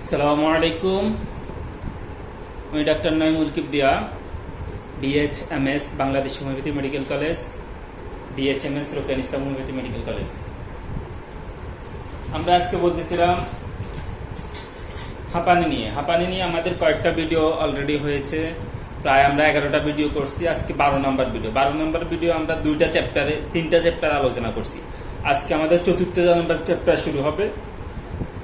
আসসালামু আলাইকুম। আমি doctor Naimul Kibria BHMS Bangladesh homeopathy medical college BHMS Roken Islam homeopathy medical college. আমরা আজকে বলতেছিলাম হাঁপানি নিয়ে। হাঁপানি নিয়ে আমাদের কয়েকটা ভিডিও অলরেডি হয়েছে। প্রায় আমরা এগারোটা ভিডিও করছি, আজকে বারো নম্বর ভিডিও। বারো নম্বর ভিডিও আমরা দুইটা চ্যাপ্টারে তিনটা চ্যাপ্টার আলোচনা করছি। আজকে আমাদের চতুর্থ নম্বর চ্যাপ্টার শুরু হবে।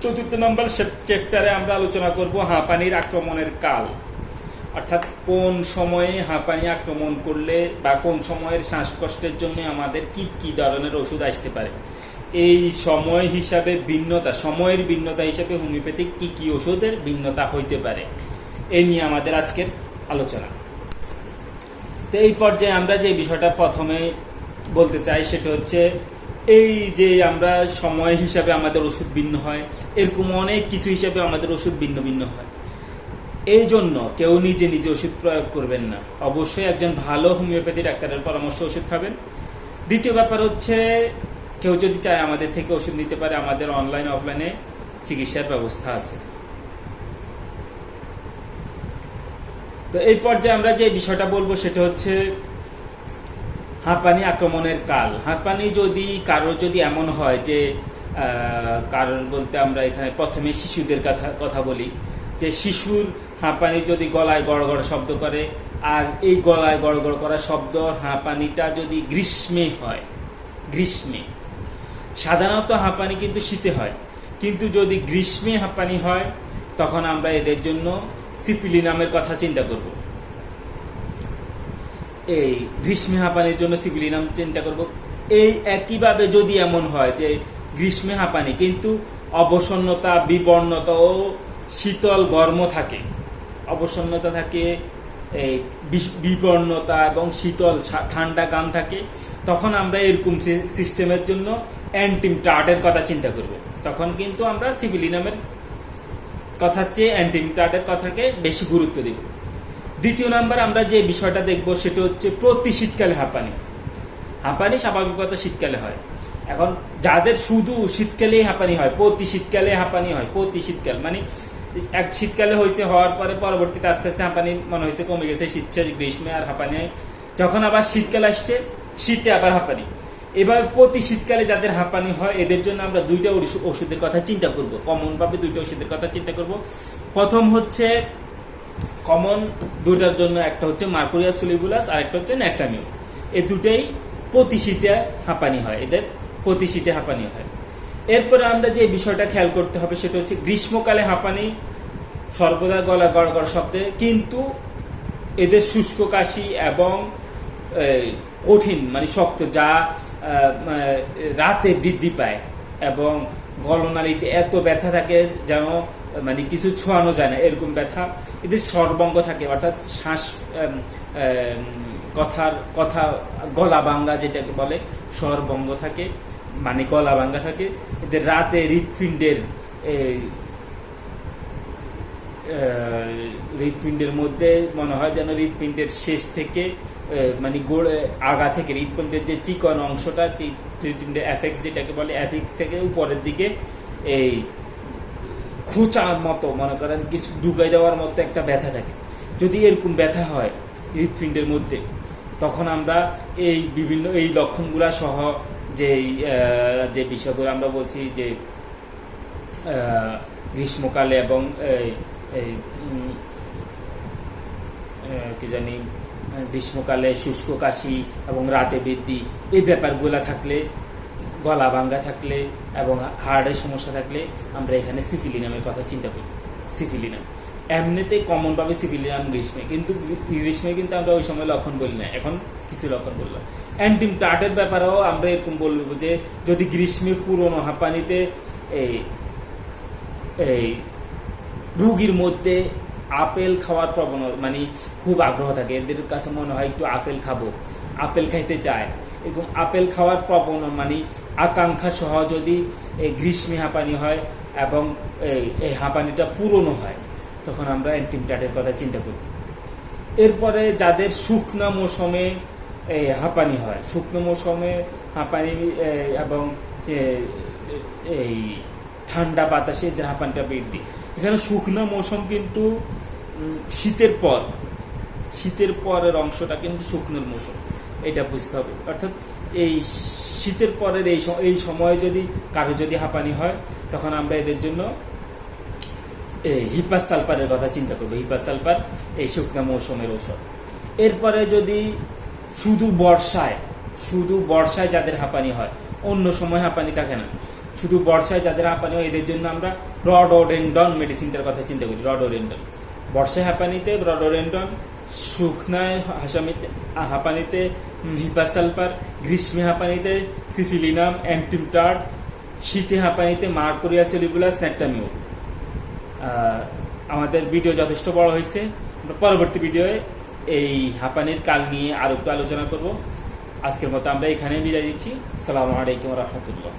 চতুর্থ নম্বর চ্যাপ্টারে আমরা আলোচনা করব হাঁপানির আক্রমণের কাল। অর্থাৎ কোন সময়ে হাঁপানি আক্রমণ করলে বা কোন সময়ের শ্বাসকষ্টের জন্য আমাদের কি কি ধরনের ওষুধ আসতে পারে? এই সময় হিসাবে ভিন্নতা, সময়ের ভিন্নতা হিসাবে হোমিওপ্যাথিক কি কি ওষুধের ভিন্নতা হইতে পারে? এই নিয়ে আমাদের আজকের আলোচনা। তো এই পর্যায়ে আমরা যে বিষয়টা প্রথমে বলতে চাই সেটা হচ্ছে এই যে আমরা সময় হিসাবে আমাদের ওষুধ ভিন্ন হয়, এরকম অনেক কিছু হিসাবে আমাদের ওষুধ ভিন্ন ভিন্ন হয়। এই জন্য কেউ নিজে নিজে ওষুধ প্রয়োগ করবেন না। অবশ্যই একজন ভালো হোমিওপ্যাথি ডাক্তারের পরামর্শ ওষুধ খাবেন। দ্বিতীয় ব্যাপার হচ্ছে, কেউ যদি চায় আমাদের থেকে ওষুধ নিতে পারে, আমাদের অনলাইন অফলাইনে চিকিৎসার ব্যবস্থা আছে। তো এই পর্যায়ে আমরা যে বিষয়টা বলব সেটা হচ্ছে হাঁপানি আক্রমণের কাল। হাঁপানি যদি কারোর যদি এমন হয় যে কারণ বলতে আমরা এখানে প্রথমে শিশুদের কথা কথা বলি, যে শিশুর হাঁপানি যদি গলায় গড় গড় শব্দ করে, আর এই গলায় গড় গড় করা শব্দ, হাঁপানিটা যদি গ্রীষ্মে হয়, গ্রীষ্মে। সাধারণত হাঁপানি কিন্তু শীতে হয়। কিন্তু যদি গ্রীষ্মে হাঁপানি হয়, তখন আমরা এদের জন্য সিপিলি নামের কথা চিন্তা করব। এই গ্রীষ্মে হাঁপানির জন্য সিপিলি নাম চিন্তা করব। এই একইভাবে যদি এমন হয় যে গ্রীষ্মে হাঁপানি কিন্তু অবসন্নতা, বিবর্ণতা ও শীতল গর্ম থাকে, অবসন্নতা থাকে, এই বিবর্ণতা এবং শীতল ঠান্ডা গাম থাকে, তখন আমরা এরকম সিস্টেমের জন্য অ্যান্টিম টার্টের কথা চিন্তা করব। তখন কিন্তু আমরা সিভিলিনামের কথার চেয়ে অ্যান্টিম টার্টের কথাকে বেশি গুরুত্ব দেব। দ্বিতীয় নাম্বার আমরা যে বিষয়টা দেখব সেটা হচ্ছে প্রতি শীতকালে হাঁপানি। হাঁপানি স্বাভাবিকতা শীতকালে হয়। এখন যাদের শুধু শীতকালেই হাঁপানি হয়, প্রতি শীতকালে হাঁপানি হয়, প্রতি শীতকাল মানে এক শীতকালে হয়েছে হওয়ার পরে পরবর্তীতে আস্তে আস্তে হাঁপানি মনে হয়েছে কমে গেছে, শীত শেষ, গ্রীষ্মে আর হাঁপানি হয়। যখন আবার শীতকাল আসছে, শীতে আবার হাঁপানি। এবার প্রতি শীতকালে যাদের হাঁপানি হয়, এদের জন্য আমরা দুইটা ওষুধের কথা চিন্তা করব। কমন ভাবে দুইটা ওষুধের কথা চিন্তা করব। প্রথম হচ্ছে কমন দুটার জন্য একটা হচ্ছে মার্কুরিয়া সুলিবুলাস আর একটা হচ্ছে ন্যাট্রামিউ এই দুটাই প্রতি শীতে হাঁপানি হয়, এদের প্রতি শীতে হাঁপানি হয়। এরপরে আমরা যে বিষয়টা খেয়াল করতে হবে সেটা হচ্ছে গ্রীষ্মকালে হাঁপানি, সর্বদা গলা গড় গড় শব্দে, কিন্তু এদের শুষ্ক কাশি এবং কঠিন মানে শক্ত, যা রাতে বৃদ্ধি পায় এবং গলনালীতে এত ব্যথা থাকে যেন মানে কিছু ছোঁয়ানো যায় না, এরকম ব্যথা। এদের সর্বঙ্গ থাকে, অর্থাৎ শ্বাস কথার, কথা গলা ভাঙ্গা যেটাকে বলে স্বরভঙ্গ থাকে মানে গলা ভাঙ্গা থাকে। এদের রাতে হৃৎপিণ্ডের হৃৎপিণ্ডের মধ্যে মনে হয় যেন হৃৎপিণ্ডের শেষ থেকে মানে গোড়ে, আগা থেকে, হৃৎপিণ্ডের যে চিকন অংশটা হৃৎপিণ্ডের অ্যাফেক্স যেটাকে বলে অ্যাফেক্স থেকে উপরের দিকে, এই খোঁচার মতো, মনে করেন কিছু ঢুকাই দেওয়ার মতো একটা ব্যথা থাকে। যদি এরকম ব্যথা হয় হৃৎপিণ্ডের মধ্যে, তখন আমরা এই বিভিন্ন, এই লক্ষণগুলা সহ যে যে বিষয়গুলো আমরা বলছি যে গ্রীষ্মকালে এবং কি জানি, গ্রীষ্মকালে শুষ্ক কাশি এবং রাতে বৃদ্ধি, এই ব্যাপারগুলো থাকলে গলা ভাঙ্গা থাকলে এবং হার্টের সমস্যা থাকলে আমরা এখানে সিফিলিনামের কথা চিন্তা করি। সিফিলিনাম। এমনিতে কমনভাবে সিফিলিনাম গ্রীষ্মে, কিন্তু গ্রীষ্মে কিন্তু আমরা ওই সময় লক্ষণ বলি না। এখন কিছু লক্ষণ বললাম। অ্যান্টিম টার্টের ব্যাপারেও আমরা এরকম বলব যে, যদি গ্রীষ্মে পুরনো হাঁপানিতে এই এই রুগীর মধ্যে আপেল খাওয়ার প্রবণতা মানে খুব আগ্রহ থাকে। এদের কাছে মনে হয় একটু আপেল খাব। আপেল খাইতে চায়। এরকম আপেল খাওয়ার প্রবণ মানে আকাঙ্ক্ষা সহ যদি এই গ্রীষ্মে হাঁপানি হয় এবং এই হাঁপানিটা পুরনো হয়, তখন আমরা অ্যান্টিমটাটের কথা চিন্তা করি। এরপরে যাদের শুকনা মৌসুমে এই হাঁপানি হয়, শুকনো মৌসুমে হাঁপানি এবং এই ঠান্ডা বাতাসে যে হাঁপানিটা বৃদ্ধি। এখানে শুকনো মৌসুম কিন্তু শীতের পর, শীতের পরের অংশটা কিন্তু শুকনোর মৌসুম। এটা বুঝতে হবে। অর্থাৎ এই শীতের পরের এই এই সময়ে যদি কারও যদি হাঁপানি হয়, তখন আমরা এদের জন্য হিপাস সালফারের কথা চিন্তা করব। হিপাস সালফার, এই শুকনো মৌসুমের ঔষধ। এরপরে যদি শুধু বর্ষায় শুধু বর্ষায় যাদের হাঁপানি হয়, অন্য সময় হাঁপানি থাকে না। শুধু বর্ষায় যাদের হাঁপানি হয়, এদের জন্য আমরা রডোডেন্ডন মেডিসিনটার কথা চিন্তা করি রডোডেন্ডন বর্ষায় হাঁপানিতে রডোডেন্ডন শুকনায় হাসামিতে হাঁপানিতে হিপাস সালফার গ্রীষ্মে হাঁপানিতে সিফিলিনাম অ্যান্টিমটার্ড শীতে হাঁপানিতে মার্কোরিয়া সেলিবুলাস ন্যাক্টামিউল আহ, আমাদের ভিডিও যথেষ্ট বড় হয়েছে। পরবর্তী ভিডিওয়ে এই হাঁপানির কাল নিয়ে আরও একটু আলোচনা করব। আজকের মতো আমরা এখানে বিদায় দিচ্ছি সালামু আলাইকুম রহমতুল্লাহ।